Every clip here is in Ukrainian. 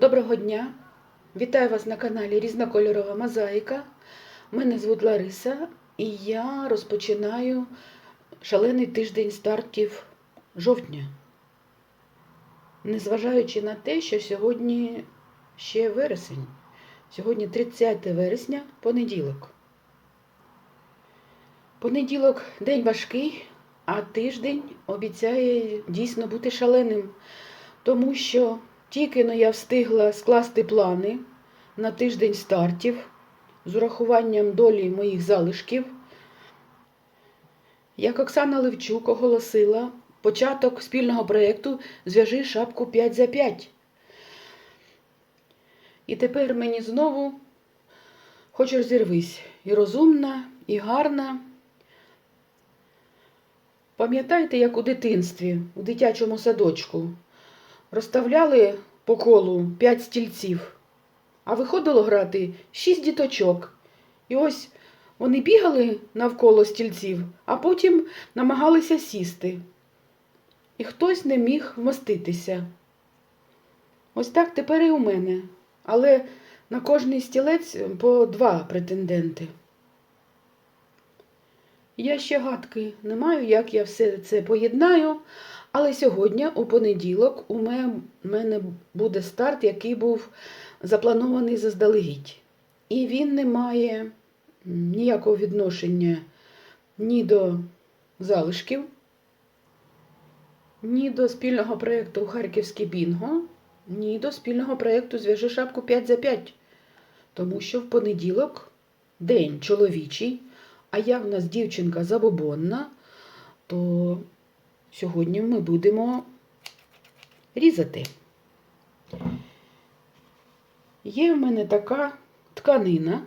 Доброго дня! Вітаю вас на каналі Різнокольорова Мозаїка. Мене звуть Лариса і я розпочинаю шалений тиждень стартів жовтня. Незважаючи на те, що сьогодні ще вересень. Сьогодні 30 вересня, понеділок. Понеділок день важкий, а тиждень обіцяє дійсно бути шаленим, тому що тільки но я встигла скласти плани на тиждень стартів з урахуванням долі моїх залишків. Як Оксана Левчук оголосила початок спільного проєкту Зв'яжи шапку 5 за 5. І тепер мені знову хоч розірвись і розумна, і гарна. Пам'ятаєте, як у дитинстві, у дитячому садочку, розставляли по колу п'ять стільців, а виходило грати шість діточок. І ось вони бігали навколо стільців, а потім намагалися сісти. І хтось не міг вмоститися. Ось так тепер і у мене. Але на кожний стілець по два претенденти. Я ще гадки не маю, як я все це поєднаю. Але сьогодні, у понеділок, у мене буде старт, який був запланований заздалегідь. І він не має ніякого відношення ні до залишків, ні до спільного проєкту Харківський Бінго, ні до спільного проєкту Зв'яжи шапку 5 за 5. Тому що в понеділок день чоловічий, а я в нас дівчинка забобонна, то сьогодні ми будемо різати. Є в мене така тканина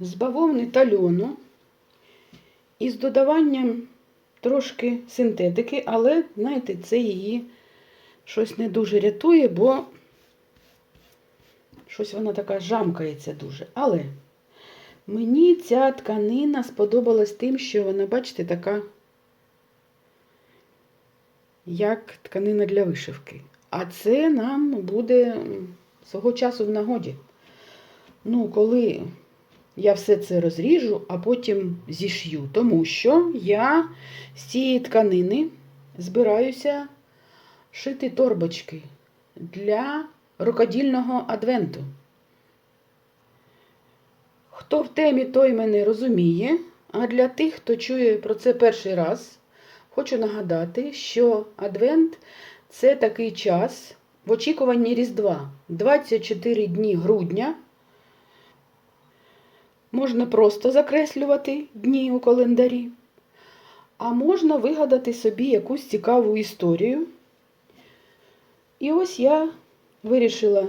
з бавовни та льону із додаванням трошки синтетики, але, знаєте, це її щось не дуже рятує, бо щось вона така жамкається дуже. Але мені ця тканина сподобалась тим, що вона, бачите, така, як тканина для вишивки. А це нам буде свого часу в нагоді. Ну, коли я все це розріжу, а потім зішью, тому що я з цієї тканини збираюся шити торбочки для рукодільного адвенту. Хто в темі, той мене розуміє, а для тих, хто чує про це перший раз, хочу нагадати, що адвент це такий час в очікуванні Різдва 24 дні грудня. Можна просто закреслювати дні у календарі, а можна вигадати собі якусь цікаву історію. І ось я вирішила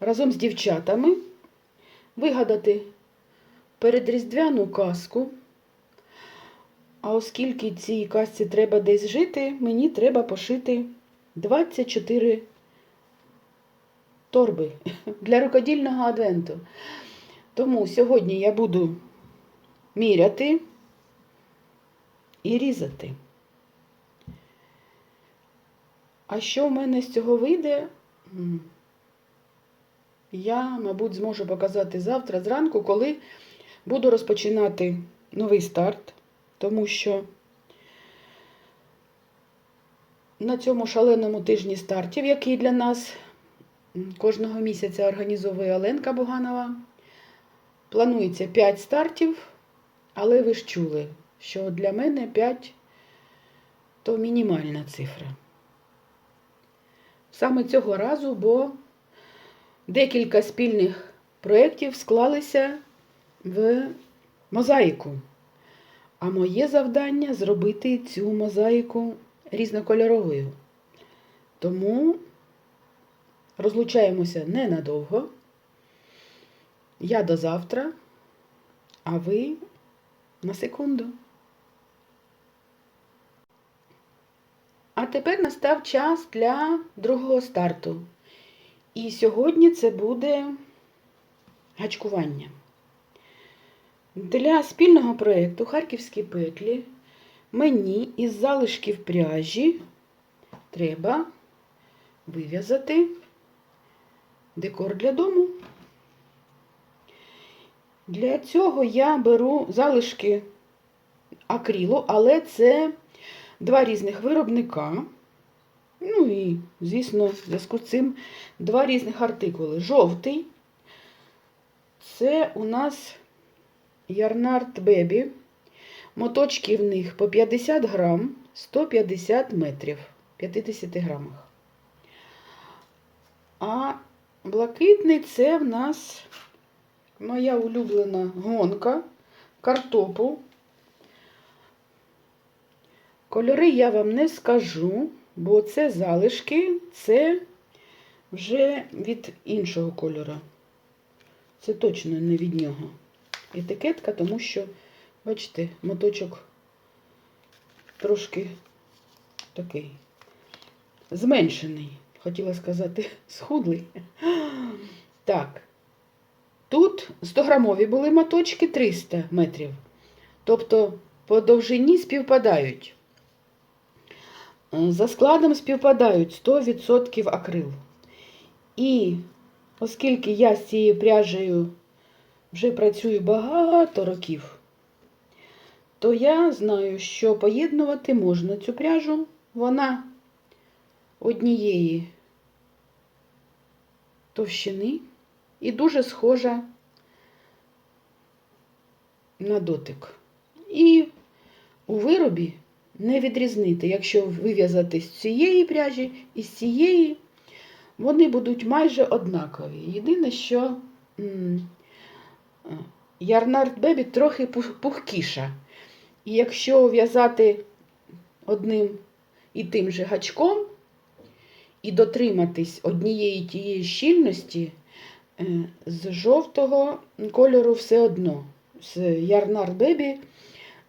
разом з дівчатами вигадати передріздвяну казку. А оскільки цій казці треба десь жити, мені треба пошити 24 торби для рукодільного адвенту. Тому сьогодні я буду міряти і різати. А що в мене з цього вийде? Я, мабуть, зможу показати завтра зранку, коли буду розпочинати новий старт, тому що на цьому шаленому тижні стартів, який для нас кожного місяця організовує Оленка Буганова, планується 5 стартів, але ви ж чули, що для мене 5 то мінімальна цифра. Саме цього разу, бо декілька спільних проєктів склалися в мозаїку. А моє завдання зробити цю мозаїку різнокольоровою. Тому розлучаємося ненадовго. Я до завтра, а ви на секунду. А тепер настав час для другого старту. І сьогодні це буде гачкування. Для спільного проєкту Харківські петлі мені із залишків пряжі треба вив'язати декор для дому. Для цього я беру залишки акрилу, але це два різних виробника. Ну і, звісно, в зв'язку з цим два різних артикули. Жовтий це у нас Ярнард Бебі. Моточки в них по 50 грам, 150 метрів, 50 грамах. А блакитний це в нас моя улюблена гонка, картопу. Кольори я вам не скажу, бо це залишки, це вже від іншого кольора. Це точно не від нього. Етикетка, тому що, бачите, моточок трошки такий зменшений. Хотіла сказати, схудлий. Так. Тут 100-грамові були моточки 300 метрів. Тобто по довжині співпадають. Е, За складом співпадають 100% акрил. І оскільки я з цією пряжею вже працюю багато років, то я знаю, що поєднувати можна цю пряжу. Вона однієї товщини і дуже схожа на дотик. І у виробі не відрізнити, якщо вив'язати з цієї пряжі і з цієї, вони будуть майже однакові. Єдине, що Ярнард Бебі трохи пух- пухкіша. І якщо в'язати одним і тим же гачком, і дотриматись однієї тієї щільності, е, з жовтого кольору все одно. З Ярнард Бебі е,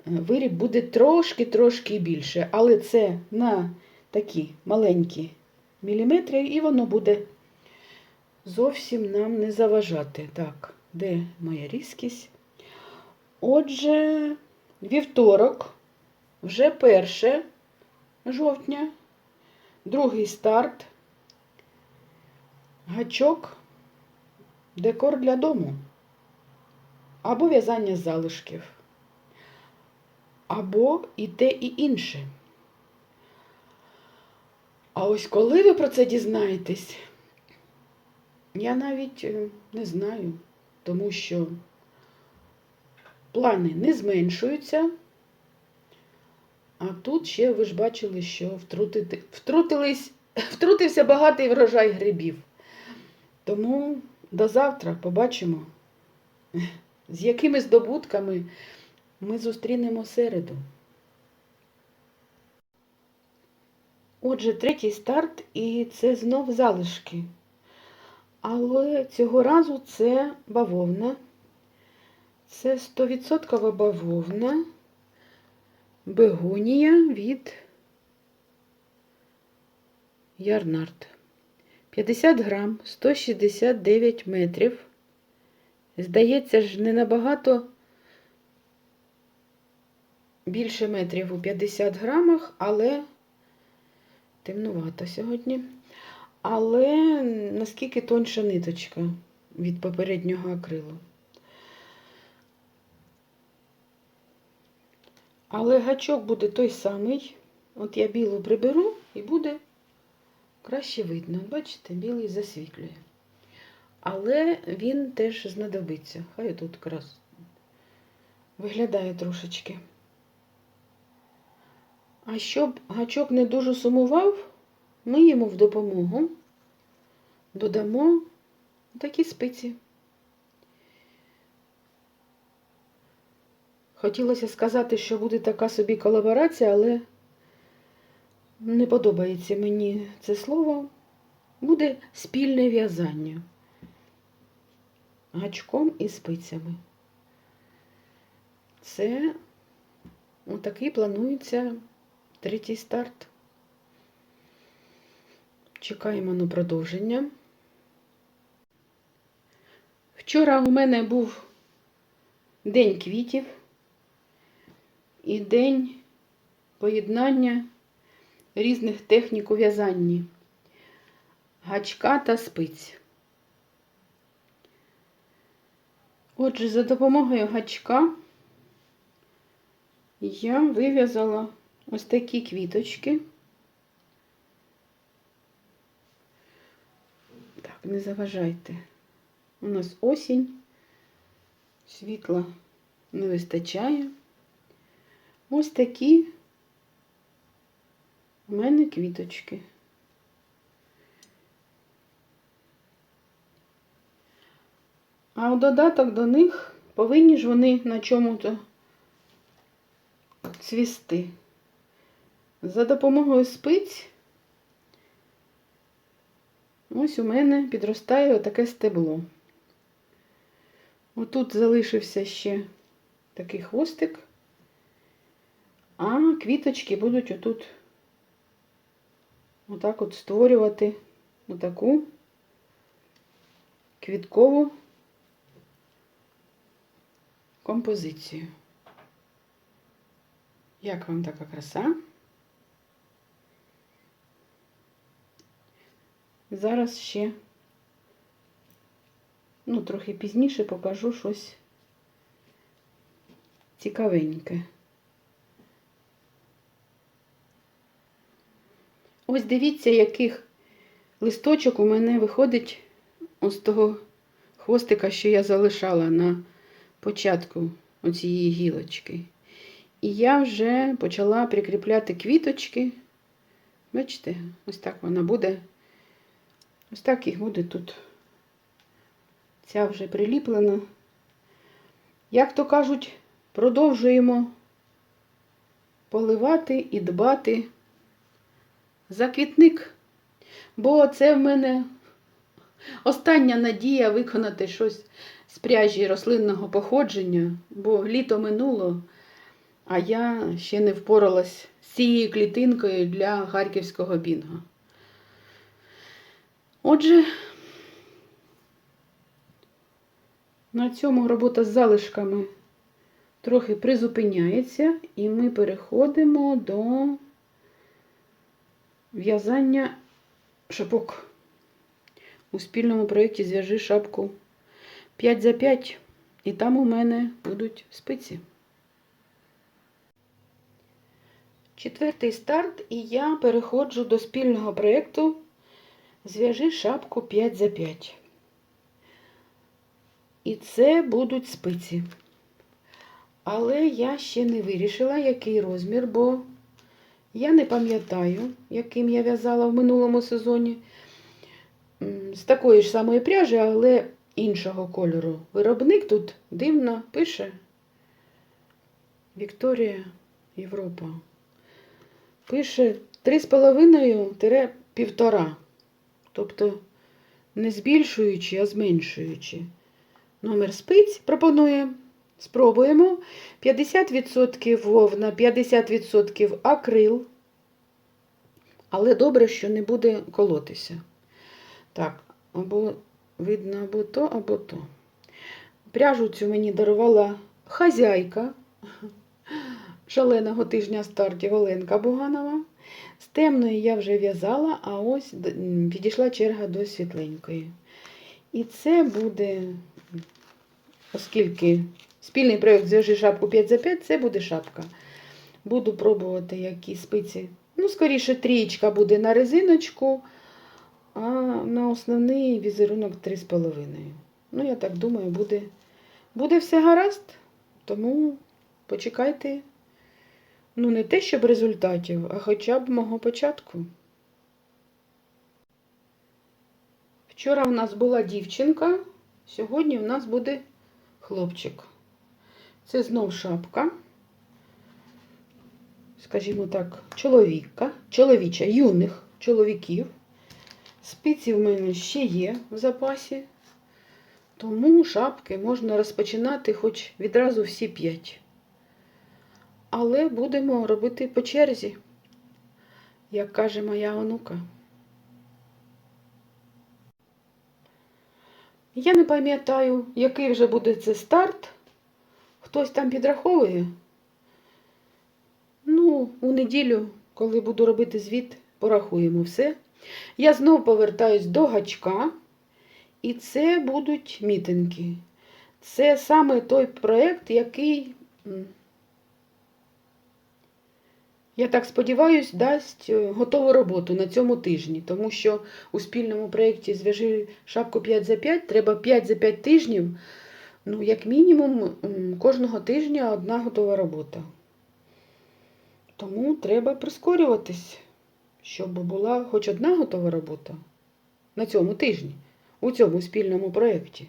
виріб буде трошки-трошки більше, але це на такі маленькі міліметри, і воно буде зовсім нам не заважати. Так, де моя різкість? Отже, вівторок, вже перше жовтня, другий старт, гачок, декор для дому, або в'язання залишків, або і те, і інше. А ось коли ви про це дізнаєтесь, я навіть е, не знаю, тому що плани не зменшуються. А тут ще ви ж бачили, що втрутити, втрутились, втрутився багатий врожай грибів. Тому до завтра побачимо, з якими здобутками ми зустрінемо середу. Отже, третій старт, і це знов залишки. Але цього разу це бавовна. Це 100% бавовна. Бегонія від Ярнард. 50 грам, 169 метрів. Здається ж, не набагато більше метрів у 50 грамах, але темнувато сьогодні. Але наскільки тонша ниточка від попереднього акрилу. Але гачок буде той самий. От я білу приберу і буде краще видно. Бачите, білий засвітлює. Але він теж знадобиться. Хай тут якраз виглядає трошечки. А щоб гачок не дуже сумував, ми йому в допомогу додамо такі спиці. Хотілося сказати, що буде така собі колаборація, але не подобається мені це слово. Буде спільне в'язання гачком і спицями. Це отакий планується третій старт. Чекаємо на продовження. Вчора у мене був день квітів і день поєднання різних технік у в'язанні. гачка та спиць. Отже, за допомогою гачка я вив'язала ось такі квіточки. Так, не заважайте. У нас осінь, світла не вистачає. Ось такі у мене квіточки. А в додаток до них повинні ж вони на чому-то цвісти. За допомогою спиць ось у мене підростає отаке стебло. Отут залишився ще такий хвостик, а квіточки будуть отут отак от створювати отаку квіткову композицію. Як вам така краса? Зараз ще, ну, трохи пізніше покажу щось цікавеньке. Ось дивіться, яких листочок у мене виходить ось того хвостика, що я залишала на початку оцієї гілочки. І я вже почала прикріпляти квіточки. Бачите, ось так вона буде. Ось так їх буде тут. Ця вже приліплена. Як то кажуть, продовжуємо поливати і дбати за квітник. Бо це в мене остання надія виконати щось з пряжі рослинного походження, бо літо минуло, а я ще не впоралась з цією клітинкою для харківського бінга. Отже, на цьому робота з залишками трохи призупиняється, і ми переходимо до в'язання шапок. У спільному проєкті зв'яжи шапку 5 за 5, і там у мене будуть спиці. Четвертий старт, і я переходжу до спільного проєкту Зв'яжи шапку 5 за 5. І це будуть спиці. Але я ще не вирішила, який розмір, бо я не пам'ятаю, яким я в'язала в минулому сезоні. З такої ж самої пряжі, але іншого кольору. Виробник тут дивно пише Вікторія Європа. Пише 3,5-1,5. Тобто не збільшуючи, а зменшуючи. Номер спиць пропонує. Спробуємо. 50% вовна, 50% акрил. Але добре, що не буде колотися. Так, або видно або то, або то. Пряжу цю мені дарувала хазяйка шаленого тижня стартів Оленка Буганова. З темної я вже в'язала, а ось підійшла черга до світленької. І це буде, оскільки спільний проєкт зв'яжи шапку 5 за 5, це буде шапка. Буду пробувати які спиці. Ну, скоріше, трієчка буде на резиночку, а на основний візерунок 3,5. Ну, я так думаю, буде, буде все гаразд. Тому почекайте. Ну, не те, щоб результатів, а хоча б мого початку. Вчора у нас була дівчинка, сьогодні у нас буде хлопчик. Це знов шапка, скажімо так, чоловіка, чоловіча, юних чоловіків. Спиці в мене ще є в запасі, тому шапки можна розпочинати хоч відразу всі п'ять. Але будемо робити по черзі, як каже моя онука. Я не пам'ятаю, який вже буде це старт. Хтось там підраховує. Ну, у неділю, коли буду робити звіт, порахуємо все. Я знову повертаюсь до гачка, і це будуть мітинги. Це саме той проєкт, який, я так сподіваюся, дасть е, готову роботу на цьому тижні. Тому що у спільному проєкті Зв'яжи шапку 5 за 5 треба 5 за 5 тижнів. Ну, як мінімум, кожного тижня одна готова робота. Тому треба прискорюватись, щоб була хоч одна готова робота на цьому тижні, у цьому спільному проєкті.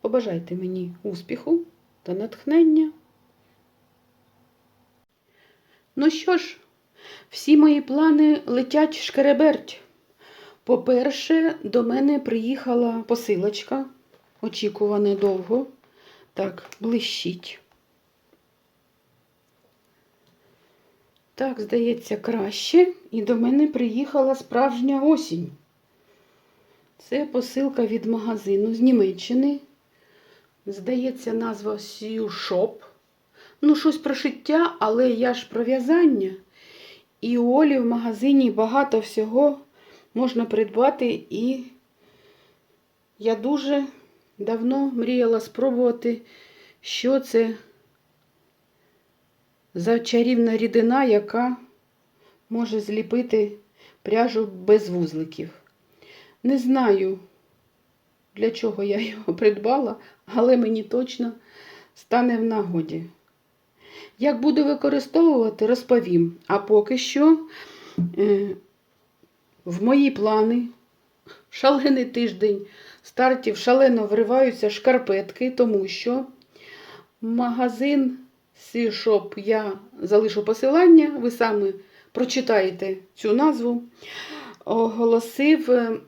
Побажайте мені успіху та натхнення. Ну що ж, всі мої плани летять шкереберть. По-перше, до мене приїхала посилочка, очікувана довго. Так, блищить. Так, здається, краще. І до мене приїхала справжня осінь. Це посилка від магазину з Німеччини. Здається, назва Сью Шоп. Ну, щось про шиття, але я ж про в'язання. І у Олі в магазині багато всього можна придбати. І я дуже давно мріяла спробувати, що це за чарівна рідина, яка може зліпити пряжу без вузликів. Не знаю, для чого я його придбала, але мені точно стане в нагоді. Як буду використовувати, розповім. А поки що е, в мої плани шалений тиждень стартів шалено вриваються шкарпетки, тому що магазин Сішоп я залишу посилання, ви самі прочитаєте цю назву. Оголосив м,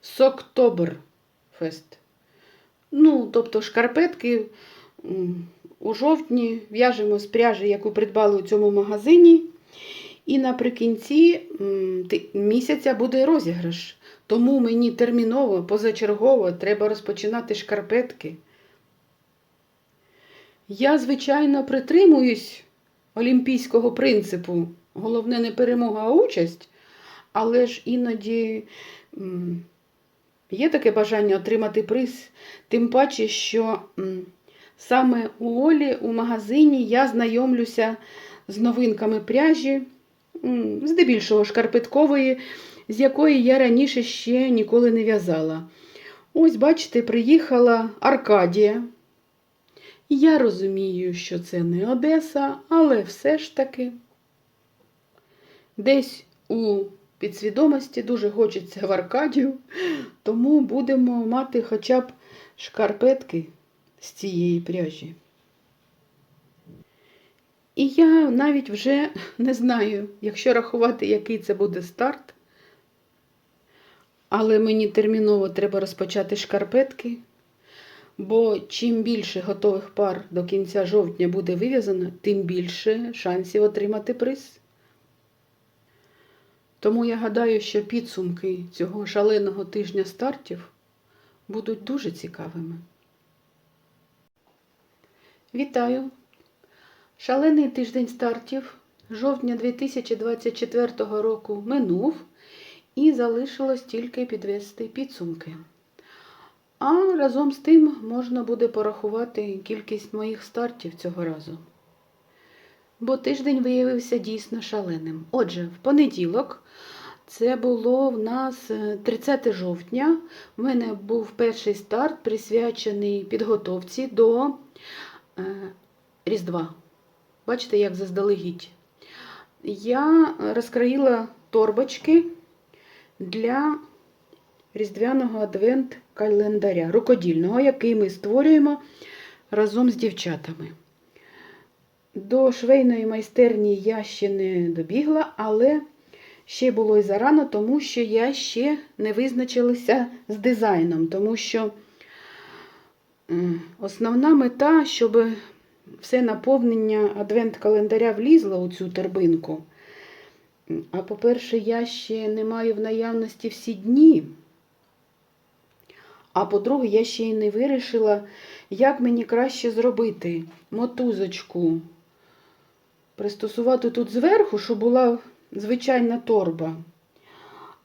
Соктоберфест. Ну, тобто шкарпетки у жовтні в'яжемо з пряжі, яку придбали у цьому магазині. І наприкінці місяця буде розіграш. Тому мені терміново, позачергово треба розпочинати шкарпетки. Я, звичайно, притримуюсь олімпійського принципу. Головне не перемога, а участь. Але ж іноді є таке бажання отримати приз, тим паче, що саме у Олі у магазині я знайомлюся з новинками пряжі, здебільшого шкарпеткової, з якої я раніше ще ніколи не в'язала. Ось, бачите, приїхала Аркадія. Я розумію, що це не Одеса, але все ж таки десь у підсвідомості дуже хочеться в Аркадію, тому будемо мати хоча б шкарпетки з цієї пряжі. І я навіть вже не знаю, якщо рахувати, який це буде старт, але мені терміново треба розпочати шкарпетки. Бо чим більше готових пар до кінця жовтня буде вив'язано, тим більше шансів отримати приз. Тому я гадаю, що підсумки цього шаленого тижня стартів будуть дуже цікавими. Вітаю! Шалений тиждень стартів жовтня 2024 року минув і залишилось тільки підвести підсумки. А разом з тим можна буде порахувати кількість моїх стартів цього разу. Бо тиждень виявився дійсно шаленим. Отже, в понеділок, це було в нас е, 30 жовтня. У мене був перший старт, присвячений підготовці до е, Різдва. Бачите, як заздалегідь. Я розкроїла торбочки для різдвяного адвент-календаря рукодільного, який ми створюємо разом з дівчатами. До швейної майстерні я ще не добігла, але ще було й зарано, тому що я ще не визначилася з дизайном, тому що основна мета, щоб все наповнення адвент-календаря влізло у цю торбинку. А по-перше, я ще не маю в наявності всі дні. А по-друге, я ще й не вирішила, як мені краще зробити мотузочку. Пристосувати тут зверху, щоб була звичайна торба.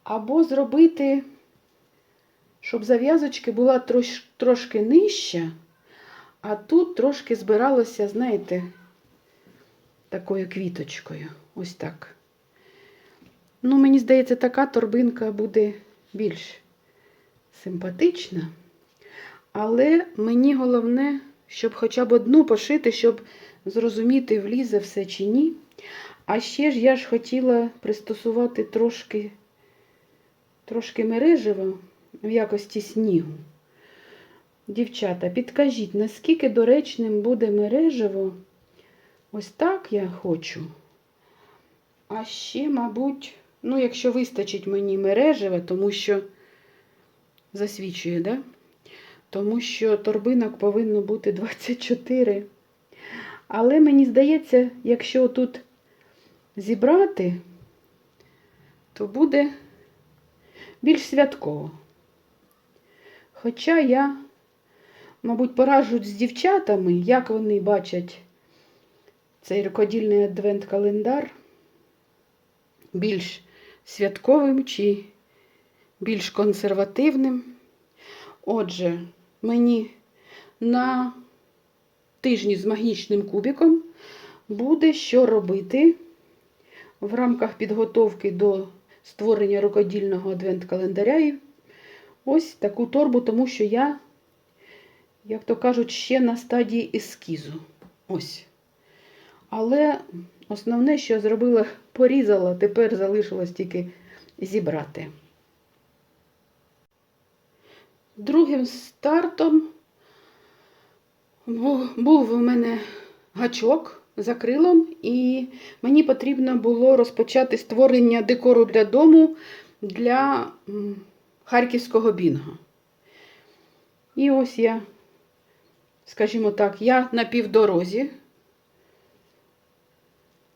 Або зробити, щоб зав'язочки була трош, трошки нижча, а тут трошки збиралося, знаєте, такою квіточкою. Ось так. Ну, мені здається, така торбинка буде більш симпатична. Але мені головне, щоб хоча б одну пошити, щоб зрозуміти, влізе все чи ні. А ще ж я ж хотіла пристосувати трошки, трошки мережево в якості снігу. Дівчата, підкажіть, наскільки доречним буде мережево? Ось так я хочу. А ще, мабуть, ну, якщо вистачить мені мережева, тому що засвічує, да? Тому що торбинок повинно бути 24. Але мені здається, якщо тут зібрати, то буде більш святково. Хоча я, мабуть, пораджусь з дівчатами, як вони бачать цей рукодільний адвент-календар більш святковим чи більш консервативним. Отже, мені на тижні з магічним кубиком буде що робити в рамках підготовки до створення рукодільного адвент-календаря. Ось таку торбу, тому що я, як то кажуть, ще на стадії ескізу. Ось. Але основне, що я зробила, порізала, тепер залишилось тільки зібрати. Другим стартом був у мене гачок за крилом, і мені потрібно було розпочати створення декору для дому для харківського бінго. І ось я, скажімо так, я на півдорозі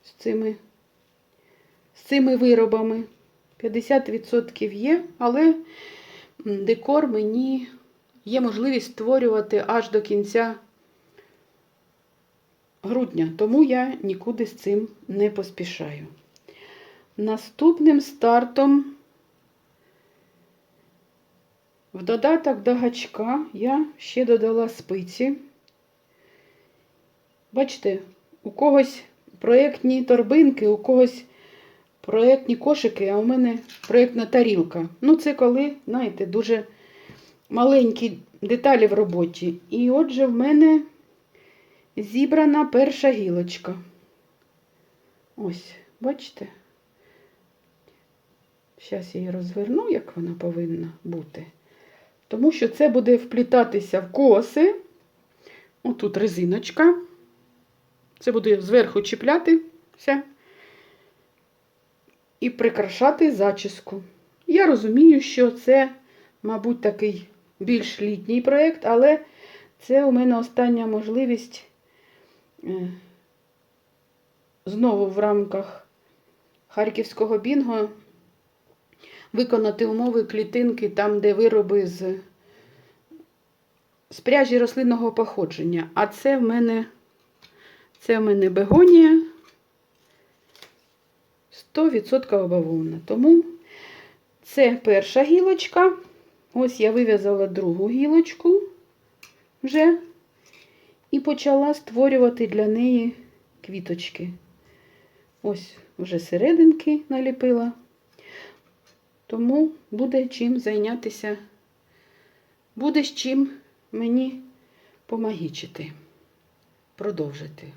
з цими, з цими виробами. 50% є, але декор мені є можливість створювати аж до кінця грудня, тому я нікуди з цим не поспішаю. Наступним стартом в додаток до гачка я ще додала спиці. Бачите, у когось проєктні торбинки, у когось проєктні кошики, а у мене проєктна тарілка. Ну, це коли, знаєте, дуже маленькі деталі в роботі. І отже, в мене зібрана перша гілочка. Ось, бачите? Зараз я її розверну, як вона повинна бути. Тому що це буде вплітатися в коси. Отут резиночка. Це буде зверху чіплятися і прикрашати зачіску. Я розумію, що це, мабуть, такий більш літній проєкт, але це у мене остання можливість е, знову в рамках Харківського бінго виконати умови клітинки там, де вироби з, з пряжі рослинного походження. А це в мене, це в мене бегонія. 100% бавовна. Тому це перша гілочка. Ось я вив'язала другу гілочку вже і почала створювати для неї квіточки. Ось вже серединки наліпила. Тому буде чим зайнятися, буде з чим мені помагічити, продовжити.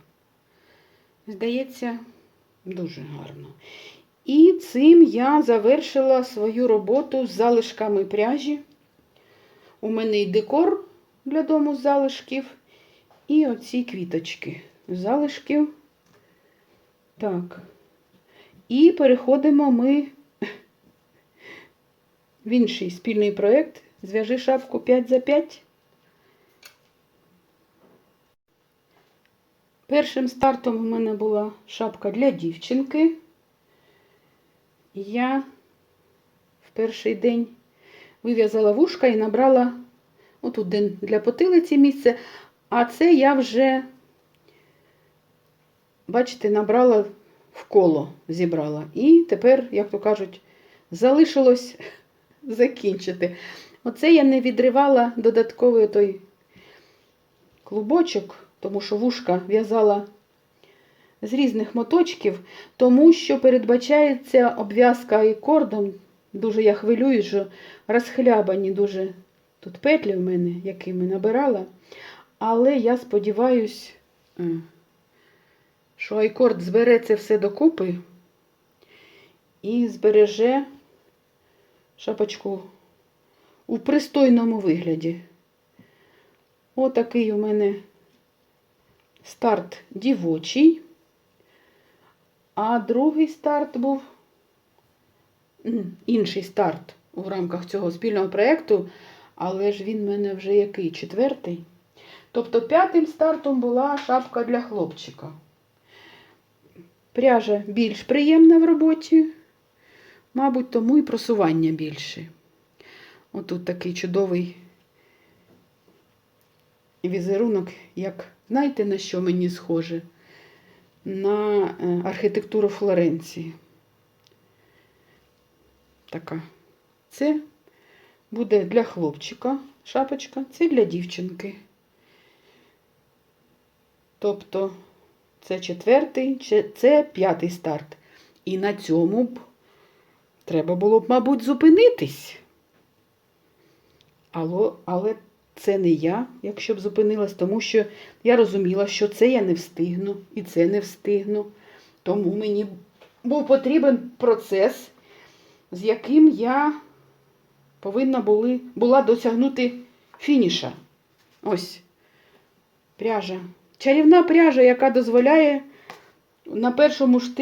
Здається, Дуже гарно. І цим я завершила свою роботу з залишками пряжі. У мене і декор для дому з залишків, і оці квіточки залишків. Так. І переходимо ми в інший спільний проєкт. Зв'яжи шапку 5 за 5. Першим стартом у мене була шапка для дівчинки. Я в перший день вив'язала вушка і набрала отут для потилиці місце, а це я вже, бачите, набрала в коло, зібрала. І тепер, як то кажуть, залишилось закінчити. Оце я не відривала додатковий той клубочок, тому що вушка в'язала з різних моточків, тому що передбачається обв'язка і кордом. Дуже я хвилюю, що розхлябані дуже тут петлі в мене, якими набирала. Але я сподіваюся, що айкорд збере це все докупи і збереже шапочку у пристойному вигляді. Отакий у мене старт дівочий. А другий старт був інший старт у рамках цього спільного проєкту, але ж він в мене вже який? Четвертий. Тобто п'ятим стартом була шапка для хлопчика. Пряжа більш приємна в роботі, мабуть, тому і просування більше. Отут такий чудовий візерунок, як знаєте, на що мені схоже? На е, архітектуру Флоренції. Така. Це буде для хлопчика шапочка, це для дівчинки. Тобто це четвертий, це п'ятий старт. І на цьому б треба було б, мабуть, зупинитись. Але, це не я, якщо б зупинилась, тому що я розуміла, що це я не встигну і це не встигну. Тому мені був потрібен процес, з яким я повинна були, була досягнути фініша. Ось пряжа. Чарівна пряжа, яка дозволяє на першому ж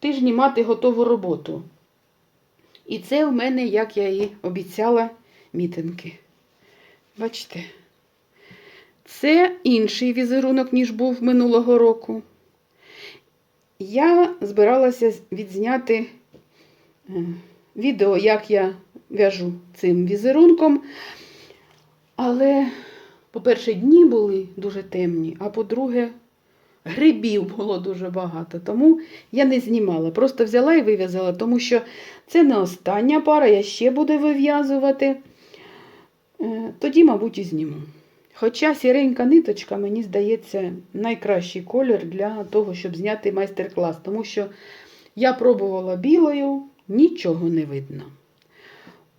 тижні мати готову роботу. І це в мене, як я і обіцяла, мітинки. Бачите? Це інший візерунок, ніж був минулого року. Я збиралася відзняти е, відео, як я в'яжу цим візерунком. Але, по-перше, дні були дуже темні, а по-друге, грибів було дуже багато. Тому я не знімала. Просто взяла і вив'язала, тому що це не остання пара, я ще буду вив'язувати. Е, Тоді, мабуть, і зніму. Хоча сіренька ниточка, мені здається, найкращий колір для того, щоб зняти майстер-клас, тому що я пробувала білою, нічого не видно.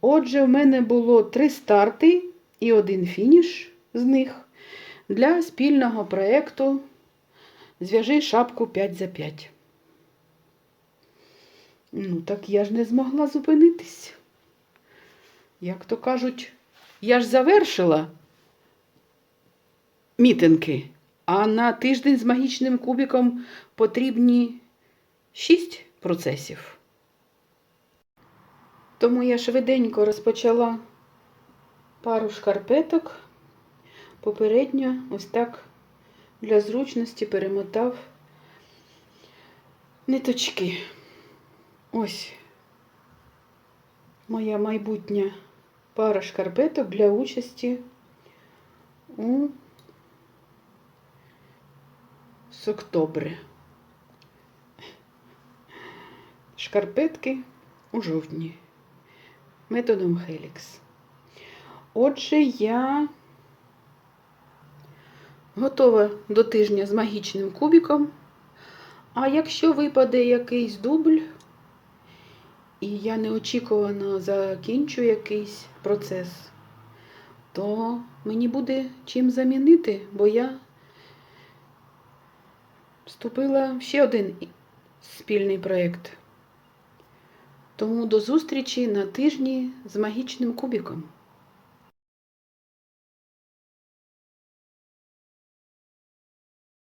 Отже, в мене було три старти і один фініш з них для спільного проєкту Зв'яжи шапку 5 за 5. Ну, так я ж не змогла зупинитись. Як то кажуть, я ж завершила мітинки, а на тиждень з магічним кубиком потрібні 6 процесів. Тому я швиденько розпочала пару шкарпеток. Попередньо ось так для зручності перемотав ниточки. Ось моя майбутня пара шкарпеток для участі у Соктобре. Шкарпетки у жовтні методом Helix. Отже, я готова до тижня з магічним кубиком. А якщо випаде якийсь дубль, і я неочікувано закінчу якийсь процес, то мені буде чим замінити, бо я вступила в ще один спільний проєкт. Тому до зустрічі на тижні з магічним кубиком.